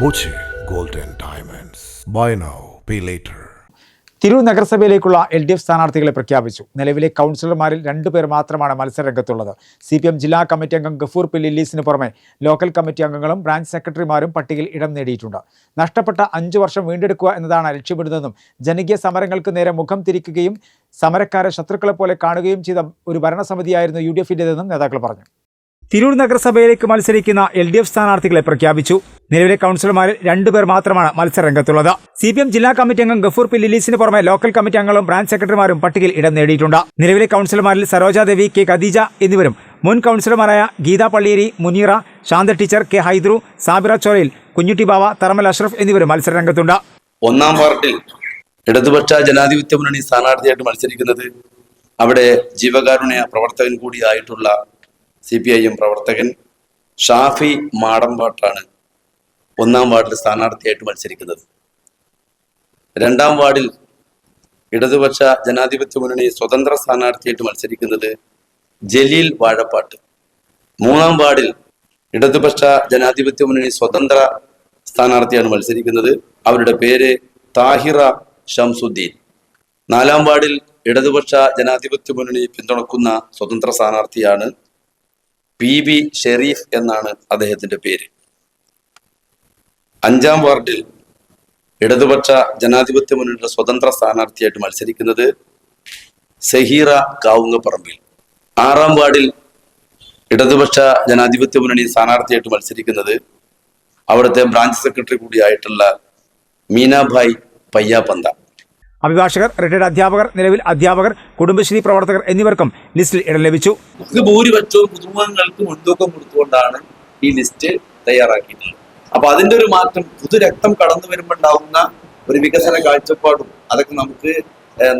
Boche golden diamonds buy now pay later Tirur നഗരസഭയിലേക്കുള്ള L D F സ്ഥാനാർത്ഥികളെ പ്രഖ്യാപിച്ചു. നിലവിലെ കൗൺസിലർമാരിൽ രണ്ടുപേർ മാത്രമാണ് മത്സരരംഗത്തുള്ളത് സി പി എം ജില്ലാ കമ്മിറ്റി അംഗം ഗഫൂർ പി ലില്ലീസിന് പുറമെ ലോക്കൽ കമ്മിറ്റി അംഗങ്ങളും ബ്രാഞ്ച് സെക്രട്ടറിമാരും പട്ടികയിൽ ഇടം നേടിയിട്ടുണ്ട്. നഷ്ടപ്പെട്ട അഞ്ചു വർഷം വീണ്ടെടുക്കുക എന്നതാണ് ലക്ഷ്യമിടുന്നതെന്നും ജനകീയ സമരങ്ങൾക്ക് നേരെ മുഖം തിരിക്കുകയും സമരക്കാരെ ശത്രുക്കളെ പോലെ കാണുകയും ചെയ്ത ഒരു ഭരണസമിതിയായിരുന്നു യു ഡി എഫിന്റെതെന്നും നേതാക്കൾ പറഞ്ഞു. തിരൂർ നഗരസഭയിലേക്ക് മത്സരിക്കുന്ന എൽ ഡി എഫ് സ്ഥാനാർത്ഥികളെ പ്രഖ്യാപിച്ചു. നിലവിലെ കൗൺസിലർമാരിൽ രണ്ടുപേർ മാത്രമാണ് മത്സരരംഗത്തുള്ളത്. സി പി എം ജില്ലാ കമ്മിറ്റി അംഗം ഗഫൂർ പി ലിലീസിന് പുറമെ ലോക്കൽ കമ്മിറ്റി അംഗങ്ങളും ബ്രാഞ്ച് സെക്രട്ടറിമാരും പട്ടികയിൽ ഇടം നേടിയിട്ടുണ്ട്. നിലവിലെ കൗൺസിലർമാരിൽ സരോജാദേവി കെ ഖദീജ എന്നിവരും മുൻ കൗൺസിലർമാരായ ഗീതാ പള്ളിയേരി മുനീറ ശാന്ത ടീച്ചർ കെ ഹൈദ്രു സാബിറ ചോലയിൽ കുഞ്ഞുട്ടി ബാവ തറമൽ അഷ്റഫ് എന്നിവരും മത്സരരംഗത്തുണ്ട്. ഒന്നാം വാർഡിൽ ഇടതുപക്ഷ ജനാധിപത്യ മുന്നണി സ്ഥാനാർത്ഥിയായിട്ട് മത്സരിക്കുന്നത് അവിടെ ജീവകാരുണ്യ പ്രവർത്തകൻ കൂടിയായിട്ടുള്ള സി പി ഐ എം പ്രവർത്തകൻ ഷാഫി മാടമ്പാട്ടാണ് ഒന്നാം വാർഡിൽ സ്ഥാനാർത്ഥിയായിട്ട് മത്സരിക്കുന്നത്. രണ്ടാം വാർഡിൽ ഇടതുപക്ഷ ജനാധിപത്യ മുന്നണി സ്വതന്ത്ര സ്ഥാനാർത്ഥിയായിട്ട് മത്സരിക്കുന്നത് ജലീൽ വാഴപ്പാട്ട്. മൂന്നാം വാർഡിൽ ഇടതുപക്ഷ ജനാധിപത്യ മുന്നണി സ്വതന്ത്ര സ്ഥാനാർത്ഥിയാണ് മത്സരിക്കുന്നത്. അവരുടെ പേര് താഹിറ ഷംസുദ്ദീൻ. നാലാം വാർഡിൽ ഇടതുപക്ഷ ജനാധിപത്യ മുന്നണി പിന്തുണക്കുന്ന സ്വതന്ത്ര സ്ഥാനാർത്ഥിയാണ് പി ബി ഷെരീഫ് എന്നാണ് അദ്ദേഹത്തിന്റെ പേര്. അഞ്ചാം വാർഡിൽ ഇടതുപക്ഷ ജനാധിപത്യ മുന്നണിയുടെ സ്വതന്ത്ര സ്ഥാനാർത്ഥിയായിട്ട് മത്സരിക്കുന്നത് സഹീറ കാവുങ്ങപ്പറമ്പിൽ. ആറാം വാർഡിൽ ഇടതുപക്ഷ ജനാധിപത്യ മുന്നണി സ്ഥാനാർത്ഥിയായിട്ട് മത്സരിക്കുന്നത് അവിടുത്തെ ബ്രാഞ്ച് സെക്രട്ടറി കൂടിയായിട്ടുള്ള മീനാഭായ് പയ്യാപന്ത അഭിഭാഷകർ റിട്ടയർഡ് അധ്യാപകർ നിലവിൽ അധ്യാപകർ കുടുംബശ്രീ പ്രവർത്തകർ എന്നിവർക്കും ലിസ്റ്റിൽ ഇടം ലഭിച്ചു. ഭൂരിപക്ഷവും പുതുമുഖങ്ങൾക്ക് മുൻതൂക്കം കൊടുത്തുകൊണ്ടാണ് ഈ ലിസ്റ്റ് തയ്യാറാക്കിയിട്ടുള്ളത്. അപ്പൊ അതിന്റെ ഒരു മാറ്റം പുതുരക്തം കടന്നു വരുമ്പോൾ ഉണ്ടാവുന്ന ഒരു വികസന കാഴ്ചപ്പാടും അതൊക്കെ നമുക്ക്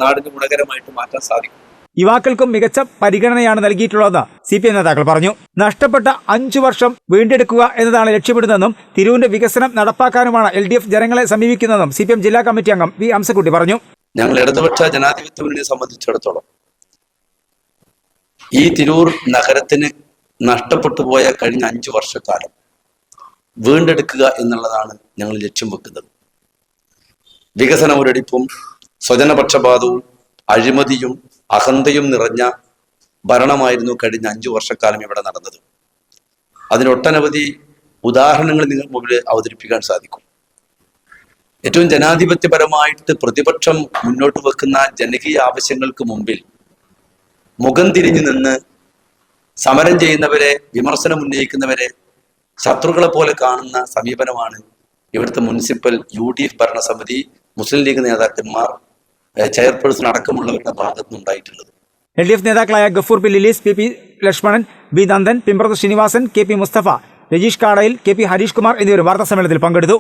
നാടിന് ഗുണകരമായിട്ട് മാറ്റാൻ സാധിക്കും. യുവാക്കൾക്കും മികച്ച പരിഗണനയാണ് നൽകിയിട്ടുള്ളതെന്ന് സി പി എം നേതാക്കൾ പറഞ്ഞു നഷ്ടപ്പെട്ട അഞ്ചു വർഷം വീണ്ടെടുക്കുക എന്നതാണ് ലക്ഷ്യമിടുന്നതെന്നും തിരൂരിന്റെ വികസനം നടപ്പാക്കാനുമാണ് എൽ ഡി എഫ് ജനങ്ങളെ സമീപിക്കുന്നതെന്നും സി പി എം ജില്ലാ കമ്മിറ്റി അംഗം വി അംസക്കുട്ടി പറഞ്ഞു. ഞങ്ങൾ ഇടതുപക്ഷ ജനാധിപത്യ മുന്നണിയെ സംബന്ധിച്ചിടത്തോളം ഈ തിരൂർ നഗരത്തിന് നഷ്ടപ്പെട്ടു പോയ കഴിഞ്ഞ അഞ്ചു വർഷക്കാലം വീണ്ടെടുക്കുക എന്നുള്ളതാണ് ഞങ്ങൾ ലക്ഷ്യം വെക്കുന്നത്. വികസന ഒരടിപ്പും സ്വജനപക്ഷപാതവും അഴിമതിയും അഹന്തയും നിറഞ്ഞ ഭരണമായിരുന്നു കഴിഞ്ഞ അഞ്ചു വർഷക്കാലം ഇവിടെ നടന്നത്. അതിനൊട്ടനവധി ഉദാഹരണങ്ങൾ നിങ്ങൾക്ക് മുമ്പിൽ അവതരിപ്പിക്കാൻ സാധിക്കും. ഏറ്റവും ജനാധിപത്യപരമായിട്ട് പ്രതിപക്ഷം മുന്നോട്ട് വെക്കുന്ന ജനകീയ ആവശ്യങ്ങൾക്ക് മുമ്പിൽ മുഖം തിരിഞ്ഞു നിന്ന് സമരം ചെയ്യുന്നവരെ വിമർശനം ഉന്നയിക്കുന്നവരെ ശത്രുക്കളെ പോലെ കാണുന്ന സമീപനമാണ് ഇവിടുത്തെ മുനിസിപ്പൽ യു ഡി എഫ് ഭരണസമിതി മുസ്ലിം ലീഗ് നേതാക്കന്മാർ ചെയർപേഴ്സൺ അടക്കമുള്ളവരുടെ ഭാഗത്തുനിന്ന് ഉണ്ടായിട്ടുള്ളത്. എൽ ഡി എഫ് നേതാക്കളായ Gafoor P Lilees P P Lakshmanan B Nandan Pimpratha Srinivasan K P Musthafa Rajeesh Kadayil K P Harish Kumar എന്നിവർ വാർത്താസമ്മേളനത്തിൽ പങ്കെടുത്തു.